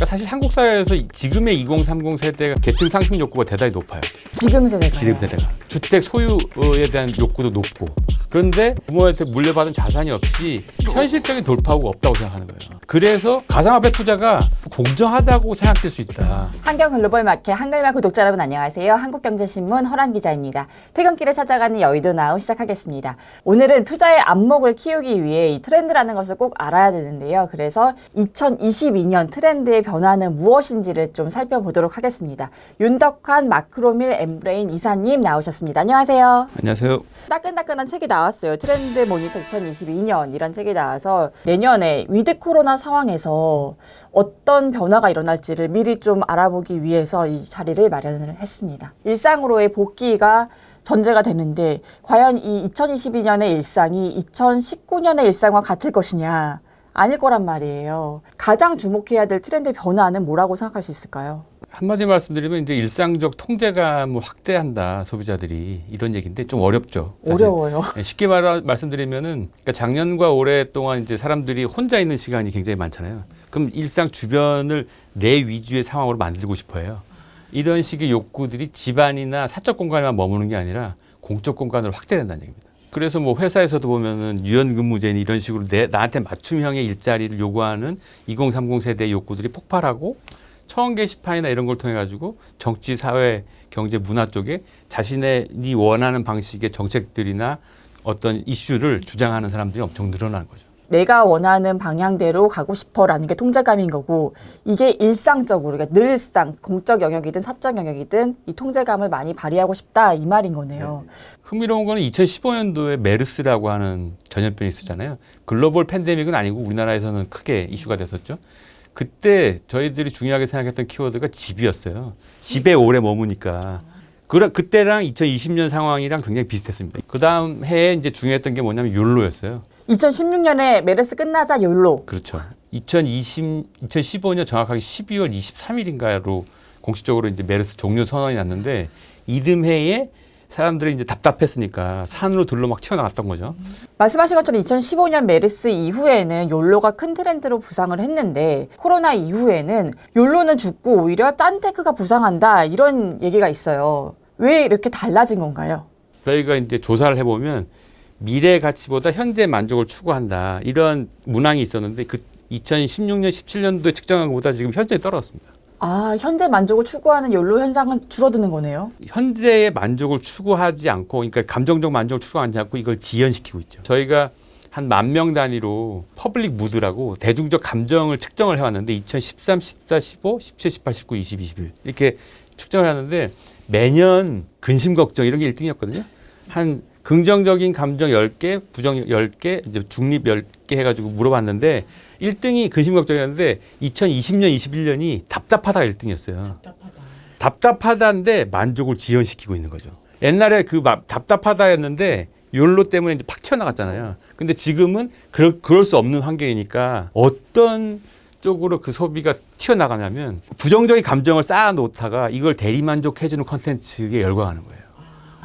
그러니까 사실 한국 사회에서 이- 지금의 2030 세대가 계층 상승 욕구가 대단히 높아요. 지금 세대가. 지금 세대가 주택 소유에 대한 욕구도 높고 그런데 부모한테 물려받은 자산이 없이 현실적인 돌파구가 없다고 생각하는 거예요. 그래서 가상화폐 투자가 공정하다고 생각될 수 있다. 환경 글로벌 마켓 한글말 구독자 여러분 안녕하세요. 한국경제신문 허란 기자입니다. 퇴근길에 찾아가는 여의도 나우 시작하겠습니다. 오늘은 투자의 안목을 키우기 위해 이 트렌드라는 것을 꼭 알아야 되는데요. 그래서 2022년 트렌드의 변화는 무엇인지를 좀 살펴보도록 하겠습니다. 윤덕환 마크로밀 엠브레인 이사님 나오셨습니다. 안녕하세요. 안녕하세요. 따끈따끈한 책이 나왔어요. 트렌드 모니터 2022년 이런 책이 나와서 내년에 위드 코로나 상황에서 어떤 변화가 일어날지를 미리 좀 알아보기 위해서 이 자리를 마련을 했습니다. 일상으로의 복귀가 전제가 되는데 과연 이 2022년의 일상이 2019년의 일상과 같을 것이냐 아닐 거란 말이에요. 가장 주목해야 될 트렌드 변화는 뭐라고 생각할 수 있을까요? 한마디 말씀드리면 이제 일상적 통제감을 확대한다 소비자들이 이런 얘기인데 좀 어렵죠. 사실. 어려워요. 네, 쉽게 말, 말씀드리면은 그러니까 작년과 올해 동안 이제 사람들이 혼자 있는 시간이 굉장히 많잖아요. 그럼 일상 주변을 내 위주의 상황으로 만들고 싶어요. 이런 식의 욕구들이 집안이나 사적 공간에만 머무는 게 아니라 공적 공간으로 확대된다는 얘기입니다. 그래서 뭐 회사에서도 보면은 유연근무제니 이런 식으로 내, 나한테 맞춤형의 일자리를 요구하는 2030 세대의 욕구들이 폭발하고 처음 게시판이나 이런 걸 통해 가지고 정치, 사회, 경제, 문화 쪽에 자신이 원하는 방식의 정책들이나 어떤 이슈를 주장하는 사람들이 엄청 늘어나는 거죠. 내가 원하는 방향대로 가고 싶어라는 게 통제감인 거고 이게 일상적으로 그러니까 늘상 공적 영역이든 사적 영역이든 이 통제감을 많이 발휘하고 싶다 이 말인 거네요. 흥미로운 거는 2015년도에 메르스라고 하는 전염병이 있었잖아요. 글로벌 팬데믹은 아니고 우리나라에서는 크게 이슈가 됐었죠. 그때 저희들이 중요하게 생각했던 키워드가 집이었어요. 집에 오래 머무니까. 그 그때랑 2020년 상황이랑 굉장히 비슷했습니다. 그 다음 해에 이제 중요했던 게 뭐냐면 욜로였어요. 2016년에 메르스 끝나자 욜로 그렇죠. 2020, 2015년 정확하게 12월 23일인가로 공식적으로 이제 메르스 종료 선언이 났는데 이듬해에 사람들이 이제 답답했으니까 산으로 들러 막 튀어나갔던 거죠. 말씀하신 것처럼 2015년 메르스 이후에는 욜로가 큰 트렌드로 부상을 했는데 코로나 이후에는 욜로는 죽고 오히려 짠테크가 부상한다 이런 얘기가 있어요. 왜 이렇게 달라진 건가요? 저희가 이제 조사를 해보면 미래 가치보다 현재 만족을 추구한다 이런 문항이 있었는데 그 2016년 17년도에 측정한 것보다 지금 현재 떨어졌습니다. 아 현재 만족을 추구하는 욜로 현상은 줄어드는 거네요. 현재의 만족을 추구하지 않고, 그러니까 감정적 만족을 추구하지 않고 이걸 지연시키고 있죠. 저희가 한 만 명 단위로 퍼블릭 무드라고 대중적 감정을 측정을 해왔는데 2013, 14, 15, 17, 18, 19, 20, 21 이렇게 측정을 하는데 매년 근심 걱정 이런 게 1등이었거든요. 한 긍정적인 감정 10개, 부정 10개, 이제 중립 10개 해가지고 물어봤는데 1등이 근심 걱정이었는데 2020년, 21년이 답답하다가 1등이었어요. 답답하다인데 만족을 지연시키고 있는 거죠. 옛날에 그 마- 답답하다였는데 욜로 때문에 이제 팍 튀어나갔잖아요. 근데 지금은 그럴, 그럴 수 없는 환경이니까 어떤 쪽으로 그 소비가 튀어나가냐면 부정적인 감정을 쌓아 놓다가 이걸 대리만족해주는 컨텐츠에 열광하는 거예요.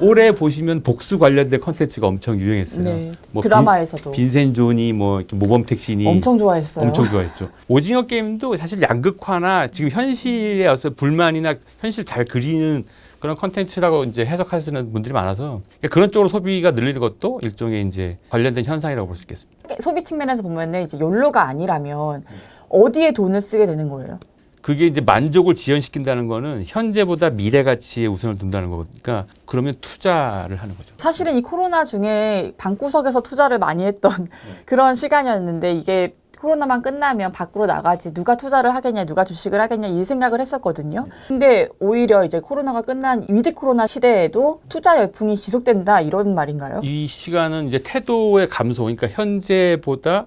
올해 보시면 복수 관련된 컨텐츠가 엄청 유행했어요. 네. 뭐 드라마에서도 빈, 센 존이 뭐 이렇게 모범 택시니 엄청 좋아했어요. 엄청 좋아했죠. 오징어 게임도 사실 양극화나 지금 현실에 어서 불만이나 현실 잘 그리는 그런 컨텐츠라고 이제 해석하시는 분들이 많아서 그러니까 그런 쪽으로 소비가 늘리는 것도 일종의 이제 관련된 현상이라고 볼 수 있겠습니다. 소비 측면에서 보면은 이제 욜로가 아니라면 어디에 돈을 쓰게 되는 거예요? 그게 이제 만족을 지연시킨다는 거는 현재보다 미래 가치에 우선을 둔다는 거니까 그러면 투자를 하는 거죠. 사실은 이 코로나 중에 방구석에서 투자를 많이 했던 그런 시간이었는데 이게 코로나만 끝나면 밖으로 나가지 누가 투자를 하겠냐 누가 주식을 하겠냐 이 생각을 했었거든요. 근데 오히려 이제 코로나가 끝난 위드 코로나 시대에도 투자 열풍이 지속된다 이런 말인가요? 이 시간은 이제 태도의 감소, 그러니까 현재보다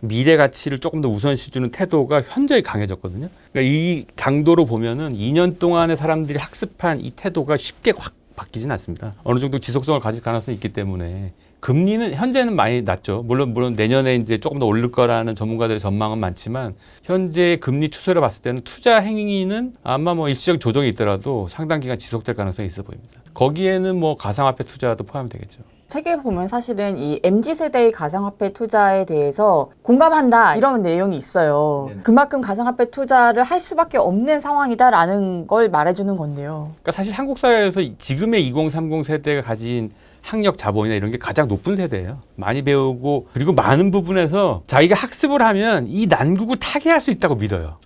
미래 가치를 조금 더 우선시 주는 태도가 현저히 강해졌거든요. 그러니까 이 강도로 보면은 2년 동안에 사람들이 학습한 이 태도가 쉽게 확 바뀌진 않습니다. 어느 정도 지속성을 가질 가능성이 있기 때문에 금리는 현재는 많이 낮죠. 물론 물론 내년에 이제 조금 더 오를 거라는 전문가들의 전망은 많지만 현재 금리 추세를 봤을 때는 투자 행위는 아마 뭐 일시적 조정이 있더라도 상당 기간 지속될 가능성이 있어 보입니다. 거기에는 뭐 가상화폐 투자도 포함이 되겠죠. 책에 보면 사실은 이 MZ 세대의 가상화폐 투자에 대해서 공감한다 이런 내용이 있어요. 네네. 그만큼 가상화폐 투자를 할 수밖에 없는 상황이다라는 걸 말해주는 건데요. 그러니까 사실 한국 사회에서 지금의 2030 세대가 가진 학력 자본이나 이런 게 가장 높은 세대예요. 많이 배우고 그리고 많은 부분에서 자기가 학습을 하면 이 난국을 타개할 수 있다고 믿어요.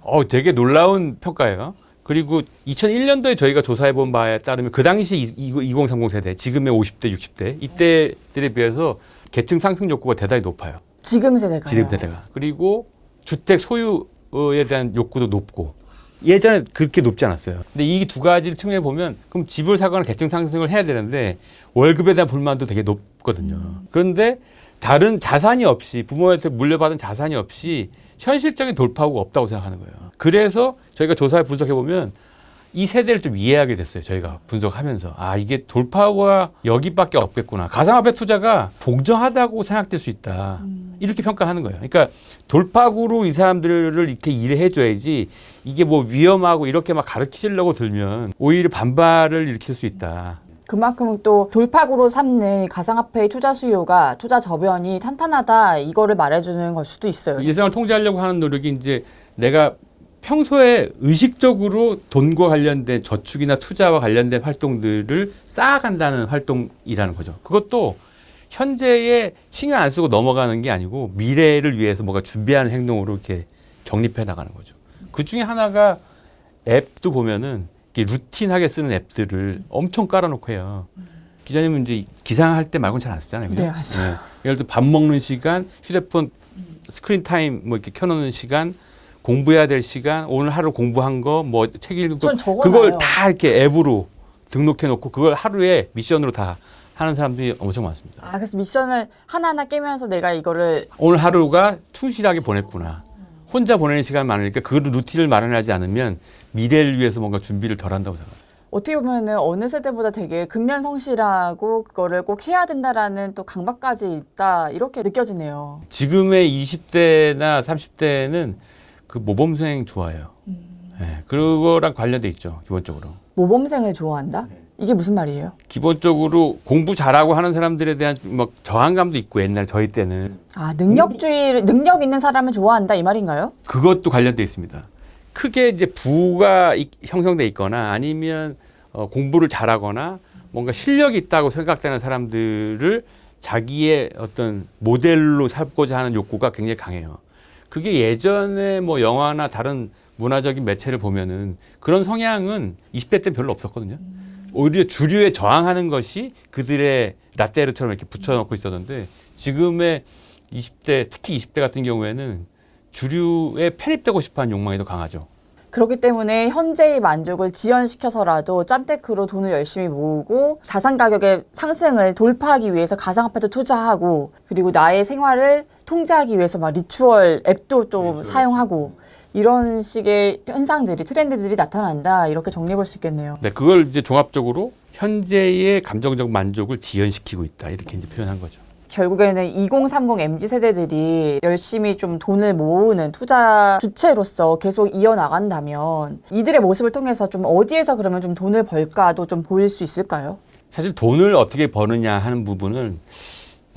어, 되게 놀라운 평가예요. 그리고 2001년도에 저희가 조사해 본 바에 따르면 그 당시 2030 세대, 지금의 50대, 60대 이때들에 비해서 계층 상승 욕구가 대단히 높아요. 지금 세대가. 지금 세대가. 그리고 주택 소유에 대한 욕구도 높고 예전에 그렇게 높지 않았어요. 근데 이 두 가지를 측면에 보면 그럼 집을 사거나 계층 상승을 해야 되는데 월급에 대한 불만도 되게 높거든요. 그런데 다른 자산이 없이 부모한테 물려받은 자산이 없이 현실적인 돌파구가 없다고 생각하는 거예요. 그래서 저희가 조사에 분석해 보면 이 세대를 좀 이해하게 됐어요. 저희가 분석하면서 아 이게 돌파구가 여기밖에 없겠구나. 가상화폐 투자가 공정하다고 생각될 수 있다. 이렇게 평가하는 거예요. 그러니까 돌파구로 이 사람들을 이렇게 일해 줘야지 이게 뭐 위험하고 이렇게 막 가르치려고 들면 오히려 반발을 일으킬 수 있다. 그만큼 또 돌파구로 삼는 가상화폐 투자 수요가 투자 저변이 탄탄하다 이거를 말해주는 걸 수도 있어요. 일상을 통제하려고 하는 노력이 이제 내가 평소에 의식적으로 돈과 관련된 저축이나 투자와 관련된 활동들을 쌓아간다는 활동이라는 거죠. 그것도 현재에 신경 안 쓰고 넘어가는 게 아니고 미래를 위해서 뭔가 준비하는 행동으로 이렇게 정립해 나가는 거죠. 그 중에 하나가 앱도 보면은 루틴하게 쓰는 앱들을 엄청 깔아놓고 해요. 기자님은 이제 기상할 때 말고는 잘 안 쓰잖아요. 그죠? 네, 안 써요. 예를 들어 밥 먹는 시간, 휴대폰 스크린 타임 뭐 이렇게 켜놓는 시간, 공부해야 될 시간, 오늘 하루 공부한 거, 뭐 책 읽은 거. 그걸 다 이렇게 앱으로 등록해놓고 그걸 하루에 미션으로 다 하는 사람들이 엄청 많습니다. 아 그래서 미션을 하나하나 깨면서 내가 이거를 오늘 하루가 충실하게 보냈구나. 혼자 보내는 시간 많으니까 그 루틴을 마련하지 않으면 미래를 위해서 뭔가 준비를 덜 한다고 생각합니다. 어떻게 보면은 어느 세대보다 되게 근면 성실하고 그거를 꼭 해야 된다라는 또 강박까지 있다 이렇게 느껴지네요. 지금의 20대나 30대는 그 모범생 좋아해요. 예, 그거랑 관련돼 있죠, 기본적으로. 모범생을 좋아한다? 이게 무슨 말이에요? 기본적으로 공부 잘하고 하는 사람들에 대한 막 저항감도 있고 옛날 저희 때는 아 능력주의 능력 있는 사람을 좋아한다 이 말인가요? 그것도 관련돼 있습니다. 크게 이제 부가 이- 형성돼 있거나 아니면 어, 공부를 잘하거나 뭔가 실력이 있다고 생각되는 사람들을 자기의 어떤 모델로 삼고자 하는 욕구가 굉장히 강해요. 그게 예전에 뭐 영화나 다른 문화적인 매체를 보면은 그런 성향은 20대 때는 별로 없었거든요. 오히려 주류에 저항하는 것이 그들의 라떼르처럼 이렇게 붙여놓고 있었는데 지금의 20대 특히 20대 같은 경우에는 주류에 편입되고 싶어하는 욕망이 더 강하죠. 그렇기 때문에 현재의 만족을 지연시켜서라도 짠테크로 돈을 열심히 모으고 자산 가격의 상승을 돌파하기 위해서 가상화폐도 투자하고 그리고 나의 생활을 통제하기 위해서 막 리추얼 앱도 좀 리추얼. 사용하고 이런 식의 현상들이 트렌드들이 나타난다 이렇게 정리해 볼 수 있겠네요. 네, 그걸 이제 종합적으로 현재의 감정적 만족을 지연시키고 있다 이렇게 이제 표현한 거죠. 결국에는 2030 MZ 세대들이 열심히 좀 돈을 모으는 투자 주체로서 계속 이어나간다면 이들의 모습을 통해서 좀 어디에서 그러면 좀 돈을 벌까도 좀 보일 수 있을까요? 사실 돈을 어떻게 버느냐 하는 부분은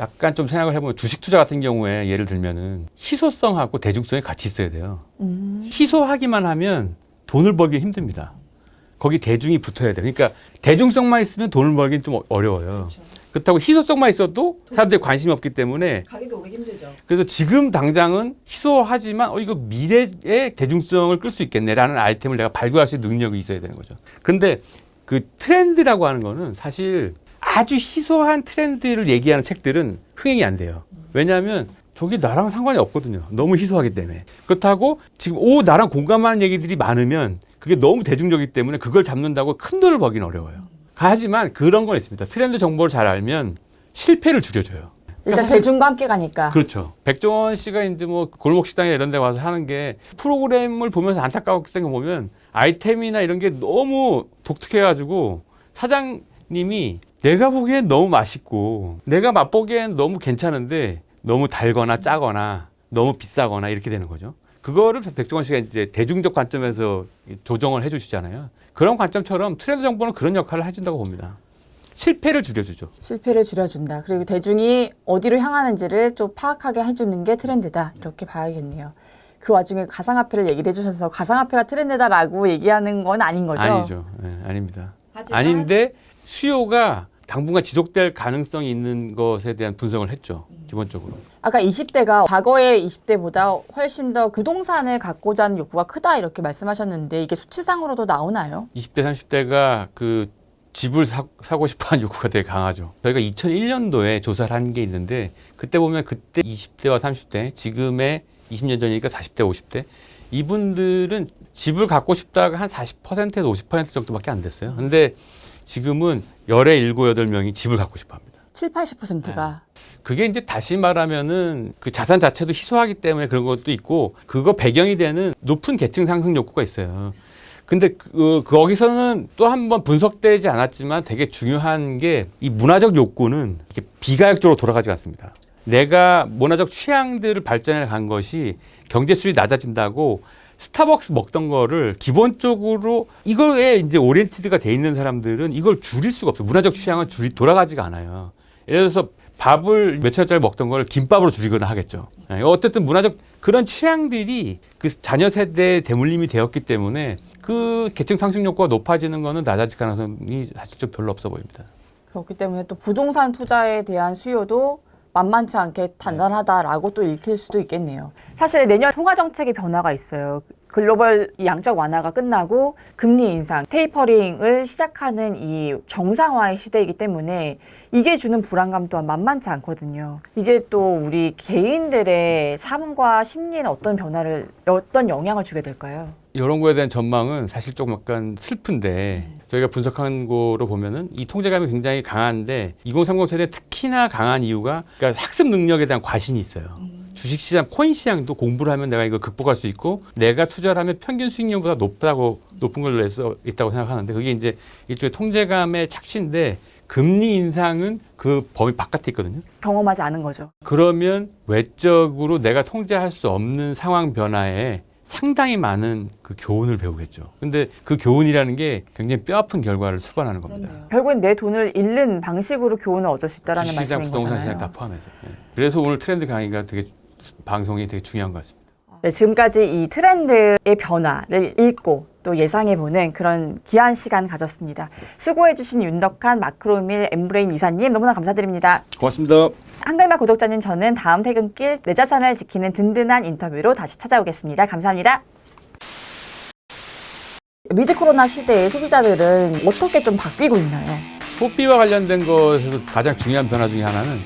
약간 좀 생각을 해보면 주식 투자 같은 경우에 예를 들면은 희소성하고 대중성이 같이 있어야 돼요. 희소하기만 하면 돈을 벌기 힘듭니다. 거기 대중이 붙어야 돼요. 그러니까 대중성만 있으면 돈을 벌기는 좀 어려워요. 그렇다고 희소성만 있어도 사람들이 관심이 없기 때문에 가격이 오르기 힘들죠. 그래서 지금 당장은 희소하지만 어 이거 미래의 대중성을 끌 수 있겠네라는 아이템을 내가 발굴할 수 있는 능력이 있어야 되는 거죠. 근데 그 트렌드라고 하는 거는 사실 아주 희소한 트렌드를 얘기하는 책들은 흥행이 안 돼요. 왜냐하면 저게 나랑 상관이 없거든요. 너무 희소하기 때문에. 그렇다고 지금 오 나랑 공감하는 얘기들이 많으면 그게 너무 대중적이기 때문에 그걸 잡는다고 큰 돈을 벌기는 어려워요. 하지만 그런 건 있습니다. 트렌드 정보를 잘 알면 실패를 줄여줘요. 일단 사실 대중과 함께 가니까. 그렇죠. 백종원 씨가 이제 뭐 골목 식당에 이런 데 와서 하는 게 프로그램을 보면서 안타까웠던 거 보면 아이템이나 이런 게 너무 독특해 가지고 사장 님이 내가 보기엔 너무 맛있고 내가 맛보기엔 너무 괜찮은데 너무 달거나 짜거나 너무 비싸거나 이렇게 되는 거죠. 그거를 백종원 씨가 이제 대중적 관점에서 조정을 해주시잖아요. 그런 관점처럼 트렌드 정보는 그런 역할을 해준다고 봅니다. 실패를 줄여주죠. 실패를 줄여준다. 그리고 대중이 어디로 향하는지를 좀 파악하게 해주는 게 트렌드다. 이렇게 봐야겠네요. 그 와중에 가상화폐를 얘기를 해주셔서 가상화폐가 트렌드다라고 얘기하는 건 아닌 거죠? 아니죠. 예, 아닙니다. 하지만- 아닌데 수요가 당분간 지속될 가능성이 있는 것에 대한 분석을 했죠. 기본적으로. 아까 20대가 과거의 20대보다 훨씬 더그 동산을 갖고자 하는 욕구가 크다 이렇게 말씀하셨는데 이게 수치상으로도 나오나요? 20대, 30대가 그 집을 사, 사고 싶어 하는 욕구가 되게 강하죠. 저희가 2001년도에 조사를 한 게 있는데 그때 보면 그때 20대와 30대, 지금의 20년 전이니까 40대, 50대 이분들은 집을 갖고 싶다가 한 40%에서 50% 정도밖에 안 됐어요. 근데 지금은 열에 일곱 여덟 명이 집을 갖고 싶어 합니다. 7, 80%가 그게 이제 다시 말하면은 그 자산 자체도 희소하기 때문에 그런 것도 있고 그거 배경이 되는 높은 계층 상승 욕구가 있어요. 근데 그, 거기서는 또 한 번 분석되지 않았지만 되게 중요한 게 이 문화적 욕구는 이렇게 비가역적으로 돌아가지 않습니다. 내가 문화적 취향들을 발전해 간 것이 경제 수준이 낮아진다고 스타벅스 먹던 거를 기본적으로 이거에 이제 오리엔티드가 돼 있는 사람들은 이걸 줄일 수가 없어요. 문화적 취향은 줄이 돌아가지가 않아요. 예를 들어서 밥을 몇천 원짜리 먹던 걸 김밥으로 줄이거나 하겠죠. 예, 어쨌든 문화적 그런 취향들이 그 자녀 세대에 대물림이 되었기 때문에 그 계층 상승 욕구가 높아지는 거는 낮아질 가능성이 사실 좀 별로 없어 보입니다. 그렇기 때문에 또 부동산 투자에 대한 수요도 만만치 않게 단단하다라고 또 읽힐 수도 있겠네요. 사실 내년 통화 정책의 변화가 있어요. 글로벌 이 양적 완화가 끝나고 금리 인상, 테이퍼링을 시작하는 이 정상화의 시대이기 때문에 이게 주는 불안감 또한 만만치 않거든요. 이게 또 우리 개인들의 삶과 심리에는 어떤 변화를, 어떤 영향을 주게 될까요? 이런 거에 대한 전망은 사실 조금 약간 슬픈데 저희가 분석한 거로 보면은 이 통제감이 굉장히 강한데 2030 세대 특히나 강한 이유가 그러니까 학습 능력에 대한 과신이 있어요. 주식시장, 코인 시장도 공부를 하면 내가 이걸 극복할 수 있고 내가 투자를 하면 평균 수익률보다 높다고 높은 걸 낼수 있다고 생각하는데 그게 이제 일종의 통제감의 착시인데 금리 인상은 그 범위 바깥에 있거든요. 경험하지 않은 거죠. 그러면 외적으로 내가 통제할 수 없는 상황 변화에 상당히 많은 그 교훈을 배우겠죠. 근데 그 교훈이라는 게 굉장히 뼈아픈 결과를 수반하는 겁니다. 결국엔 내 돈을 잃는 방식으로 교훈을 얻을 수 있다라는 말씀인 부동산 거잖아요. 시장 다 포함해서. 예. 그래서 오늘 트렌드 강의가 되게 방송이 되게 중요한 것 같습니다. 네, 지금까지 이 트렌드의 변화를 읽고 또 예상해보는 그런 귀한 시간 가졌습니다. 수고해주신 윤덕한 마크로밀 엠브레인 이사님 너무나 감사드립니다. 고맙습니다. 한글말 구독자님 저는 다음 퇴근길 내 자산을 지키는 든든한 인터뷰로 다시 찾아오겠습니다. 감사합니다. 위드 코로나 시대에 소비자들은 어떻게 좀 바뀌고 있나요? 소비와 관련된 것에서 가장 중요한 변화 중에 하나는